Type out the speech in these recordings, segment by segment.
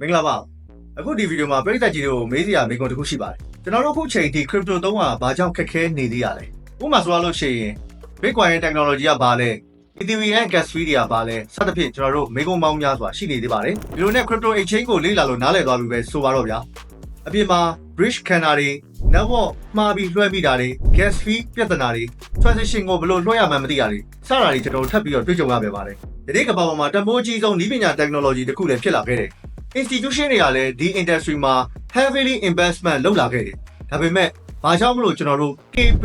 မင်္ဂလာပါအခုဒီဗီဒီယိုမှာပရိသတ်ကြီးတို့မေးစရာမေးခွန်းတစ်ခုရှိပါတယ်ကျွန်တော်တို့အခုချိန်ထိ crypto သုံးတာဘာကြောင့်ခက်ခဲနေသေးရလဲဥပမာဆိုရလို့ရှိရင် Bitcoin ရဲ့ technology ကဘာလဲ Ethereum gas fee တွေကဘာလဲစသဖြင့်ကျွန်တော်တို့မေးခွန်းပေါင်းများစွာရှိနေသေးပါတယ်ဒီလိုနဲ့ crypto exchange ကိုလေ့လာလို့နားလည်သွားပြီပဲဆိုပါတော့ဗျာအပြင်မှာ bridge ခန္ဓာတွေ network မှားပြီးလွှဲမိတာတွေ gas fee ပြဿနာတွေ transaction ကိုဘယ်လိုလွှဲရမှန်းမသိတာတွေစတာတွေကျွန်တော်တို့ထပ်ပြီးတော့တွေ့ကြုံရပြန်ပါတယ်ဒီနေ့ကမ္ဘာပေါ်မှာတန်ဖိုးကြီးဆုံးနည်းပညာ technology တစ်ခုလည်းဖြစ်လာခဲ့တယ် institution တွေကလည်းဒီ industry မှာ heavily investment လုပ်လာခဲ့တယ်။ဒါပေမဲ့ဘာကြောင့်မလို့ကျွန်တော်တို့ KP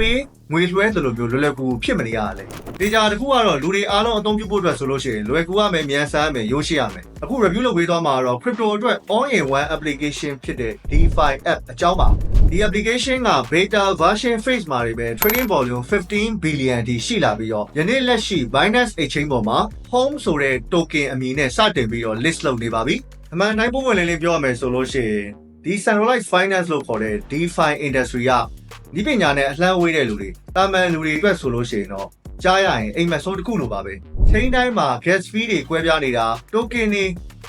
ငွေလွှဲသလိုမျိုးလွယ်လွယ်ကူကူဖြစ်မနေရလဲ။ဒီကြတစ်ခုကတော့လူတွေအားလုံးအသုံးပြုဖို့အတွက်ဆိုလို့ရှိရင်လွယ်ကူရမယ်မြန်ဆန်းရမယ်ရိုးရှင်းရမယ်။အခု review လုပ်ပေးသွားမှာတော့ crypto အတွက် all in one application ဖြစ်တဲ့ DeFi app အကြောင်းပါ။ဒီ application က beta version phase မှာတွေပဲ trading volume 15 billion ထိရှိလာပြီးတော့ယနေ့လက်ရှိ Binance Exchange ပေါ်မှာ home ဆိုတဲ့ token အမည်နဲ့စတင်ပြီးတော့ list လုပ်နေပါပြီ။ အမှန်တိုင်းပုံမှန်လေးလေးပြောရမယ်ဆိုလို့ရှိရင်ဒီ centralized finance လို့ခေါ်တဲ့ DeFi industry ကဒီပညာနဲ့အလှမ်းဝေးတဲ့လူတွေတာမန်လူတွေအတွက်ဆိုလို့ရှိရင်တော့ကြားရရင်အိမ်မက်ဆိုးတစ်ခုလိုပါပဲချိန်တိုင်းမှာ gas fee တွေကွဲပြားနေတာ token တွေ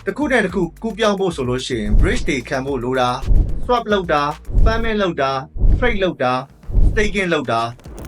တစ်ခုနဲ့တစ်ခုကူးပြောင်းဖို့ဆိုလို့ရှိရင် bridge တွေခံဖို့လိုတာ swap လုပ်တာ farming လုပ်တာ trade လုပ်တာ staking လုပ်တာ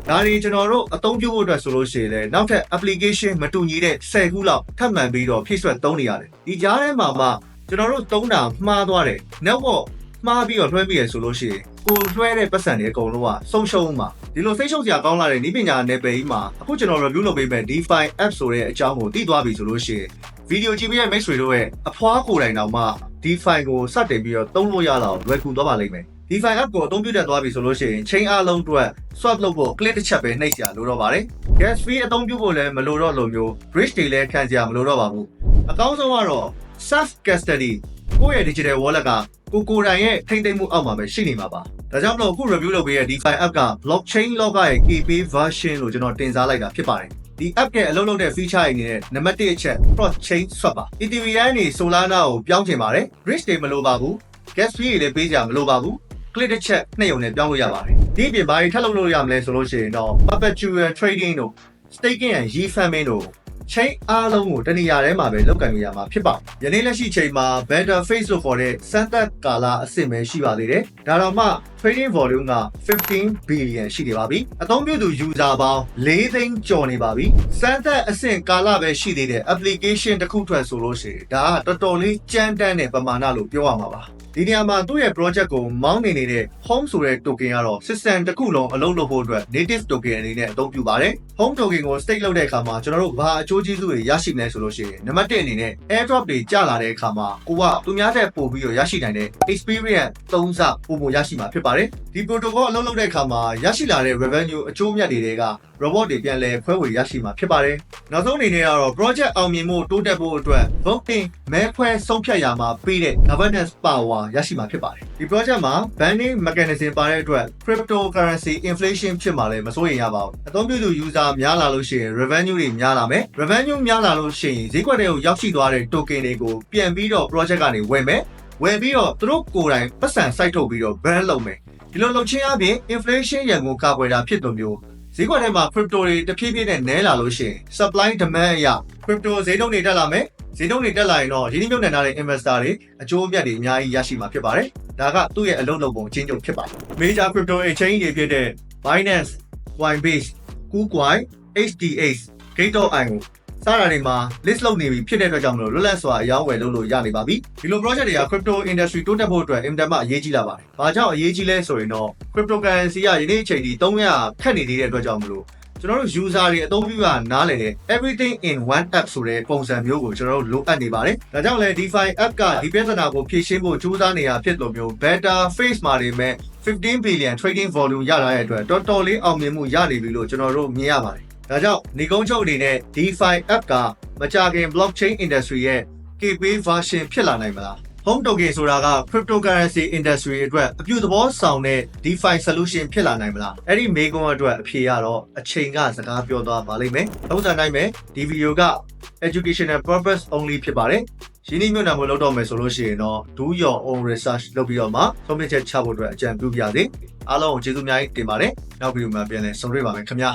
ဒါတွေကျွန်တော်တို့အသုံးပြုဖို့အတွက်ဆိုလို့ရှိရင်လည်းနောက်ထပ် application မတူညီတဲ့10ခုလောက်ထပ်မံပြီးတော့ဖြည့်ဆွက်သုံးနေရတယ်ဒီကြားထဲမှာမှ ကျွန်တော်တို့သုံးတာမှားသွားတယ် network မှားပြီးတော့လွှဲမိရဆိုလို့ရှိရင်ကိုလွှဲတဲ့ပတ်စံတွေအကုန်လုံးကဆုံးရှုံးမှာဒီလိုစိတ်ရှုပ်စရာကောင်းလာတဲ့နည်းပညာနယ်ပယ်ကြီးမှာအခုကျွန်တော် review လုပ်ပေးမယ် DeFi app ဆိုတဲ့အကြောင်းကိုသိသွားပြီဆိုလို့ရှိရင်ဗီဒီယိုကြည့်ပြီးတဲ့မိတ်ဆွေတို့ရဲ့အဖွားကိုယ်တိုင်တောင်မှ DeFi ကိုစတင်ပြီးတော့သုံးလို့ရလောက်လွယ်ကူသွားပါလိမ့်မယ် DeFi app ကိုအသုံးပြုတတ်သွားပြီဆိုလို့ရှိရင် chain အားလုံးအတွက် swap လုပ်ဖို့ click တစ်ချက်ပဲနှိပ်စရာလိုတော့ပါတယ် gas fee အသုံးပြုဖို့လည်းမလိုတော့လို့မျိုး bridge တွေလည်းခံစရာမလိုတော့ပါဘူးအကောင်းဆုံးကတော့ self custody ကိုယ့်ရဲ့ digital wallet ကကိုကိုယ်တိုင်ရဲ့ထိမ့်သိမ်းမှုအောက်မှာပဲရှိနေမှာပါဒါကြောင့်မလို့အခု review လုပ်ပေးတဲ့ DeFi app က blockchain လောကရဲ့ KP version လို့ကျွန်တော်တင်စားလိုက်တာဖြစ်ပါတယ်ဒီ app ရဲ့အလုပ်လုပ်တဲ့ feature တွေနဲ့နံပါတ်1အချက် cross chain swap ပါ Ethereum နဲ့ Solana ကိုပြောင်းချင်ပါတယ် bridge တွေမလိုပါဘူး gas fee တွေလည်းပေးကြမလိုပါဘူး click တစ်ချက်နှိပ်ရုံနဲ့ပြောင်းလို့ရပါတယ်ဒီအပြင်ဘာတွေထပ်လုပ်လို့ရမလဲဆိုလို့ရှိရင်တော့ perpetual trading တို့ staking and yield farming တို့ chain အားလုံးကိုတနေရာထဲမှာပဲလောက်ကန်လို့ရမှာဖြစ်ပါတယ်ယနေ့လက်ရှိချိန်မှာ better face လို့ခေါ်တဲ့စမ်းသပ်ကာလအဆင့်ပဲရှိပါသေးတယ်ဒါတော့မှ trading volume က15 billion ရှိနေပါပြီအသုံးပြုသူ user ပေါင်း4သိန်းကျော်နေပါပြီစမ်းသပ်အဆင့်ကာလပဲရှိသေးတဲ့ application တစ်ခုထွက်ဆိုလို့ရှိရင်ဒါကတော်တော်လေးကြမ်းတမ်းတဲ့ပမာဏလို့ပြောရမှာပါ ဒီနေရာမှာသူ့ရဲ့ project ကိုမောင်းနေနေတဲ့ home ဆိုတဲ့ token ကတော့ system တစ်ခုလုံးအလုပ်လုပ်ဖို့အတွက် native token အနေနဲ့အသုံးပြုပါတယ် home token ကို stake လုပ်တဲ့အခါမှာကျွန်တော်တို့ဘာအကျိုးကျေးဇူးတွေရရှိမလဲဆိုလို့ရှိရင်နံပါတ်1အနေနဲ့ airdrop တွေကျလာတဲ့အခါမှာကိုကသူများတဲ့ပို့ပြီးတော့ရရှိနိုင်တဲ့ experience သုံးဆပုံပုံရရှိမှာဖြစ်ပါတယ်ဒီ protocol အလုပ်လုပ်တဲ့အခါမှာရရှိလာတဲ့ revenue အကျိုးမြတ်တွေတွေက robot တွေပြန်လည်ခွဲဝေရရှိမှာဖြစ်ပါတယ်နောက်ဆုံးအနေနဲ့ကတော့ project အောင်မြင်မှုတိုးတက်ဖို့အတွက် voting မဲခွဲဆုံးဖြတ်ရမှာပေးတဲ့ governance power ရရှိမှာဖြစ်ပါတယ်ဒီ project မှာ banning mechanism ပါတဲ့အတွက် cryptocurrency inflation ဖြစ်မှာလည်းမစိုးရိမ်ရပါဘူးအသုံးပြုသူ user များလာလို့ရှိရင် revenue တွေများလာမယ် revenue များလာလို့ရှိရင်ဈေးကွက်တွေကိုရောက်ရှိသွားတဲ့ token တွေကိုပြန်ပြီးတော့ project ကနေဝယ်မယ်ဝယ်ပြီးတော့သူတို့ကိုယ်တိုင်ပတ်စံစိုက်ထုတ်ပြီးတော့ brand လုပ်မယ်ဒီလိုလုပ်ချင်းအပြင် inflation ရန်ကိုကာကွယ်တာဖြစ်လို့မျိုးဈေးကွက်ထဲမှာ crypto တွေတဖြည်းဖြည်းနဲ့နည်းလာလို့ရှိရင် supply demand အရ crypto ဈေးနှုန်းတွေတက်လာမယ် ဈေးနှုန်းတွေတက်လာရင်တော့ရင်းနှီးမြှုပ်နှံထားတဲ့ investor တွေအကျိုးအမြတ်တွေအများကြီးရရှိမှာဖြစ်ပါတယ်ဒါကသူ့ရဲ့အလုပ်လုပ်ပုံအချင်းချုပ်ဖြစ်ပါတယ် major crypto exchange တွေဖြစ်တဲ့ Binance, Coinbase, KuCoin, HDX, Gate.io စတာတွေမှာ list လုပ်နေပြီဖြစ်တဲ့အတွက်ကြောင့်မလို့လွတ်လပ်စွာအရောင်းဝယ်လုပ်လို့ရနေပါပြီဒီလို project တွေက crypto industry တိုးတက်ဖို့အတွက်အင်တာမအရေးကြီးလာပါတယ်။ဘာကြောင့်အရေးကြီးလဲဆိုရင်တော့ cryptocurrency ကယနေ့အချိန်ထိ300ခက်နေသေးတဲ့အတွက်ကြောင့်မလို့ ကျွန်တော်တို့ user တွေအသုံးပြုရနားလည်တဲ့ everything in one app ဆိုတဲ့ပုံစံမျိုးကိုကျွန်တော်တို့လိုအပ်နေပါတယ်။ဒါကြောင့်လည်း DeFi app ကဒီပြဿနာကိုဖြေရှင်းဖို့ကြိုးစားနေရဖြစ်လို့မျိုး better face မှာနေမဲ့15 billion trading volume ရလာတဲ့အတွက်တော်တော်လေးအောင်မြင်မှုရနေပြီလို့ကျွန်တော်တို့မြင်ရပါတယ်။ဒါကြောင့်နေကုန်းချုပ်အနေနဲ့ DeFi app ကမကြခင် blockchain industry ရဲ့ KP version ဖြစ်လာနိုင်မလား Home token ဆိုတာက cryptocurrency industry အတွက်အပြုသဘောဆောင်တဲ့ DeFi solution ဖြစ်လာနိုင်မလားအဲ့ဒီမေးခွန်းအတွက်အဖြေကတော့အချိန်ကစကားပြောသွားပါလိမ့်မယ်သုံးစံတိုင်းပဲဒီဗီဒီယိုက educational purpose only ဖြစ်ပါတယ်ရင်းနှီးမြှုပ်နှံမှုလုပ်တော့မယ်ဆိုလို့ရှိရင်တော့ do your own research လုပ်ပြီးတော့မှဆုံးဖြတ်ချက်ချဖို့အတွက်အကြံပြုပြစေအားလုံးကိုကျေးဇူးအများကြီးတင်ပါတယ်နောက်ဗီဒီယိုမှာပြန်လည်ဆုံတွေ့ပါမယ်ခင်ဗျာ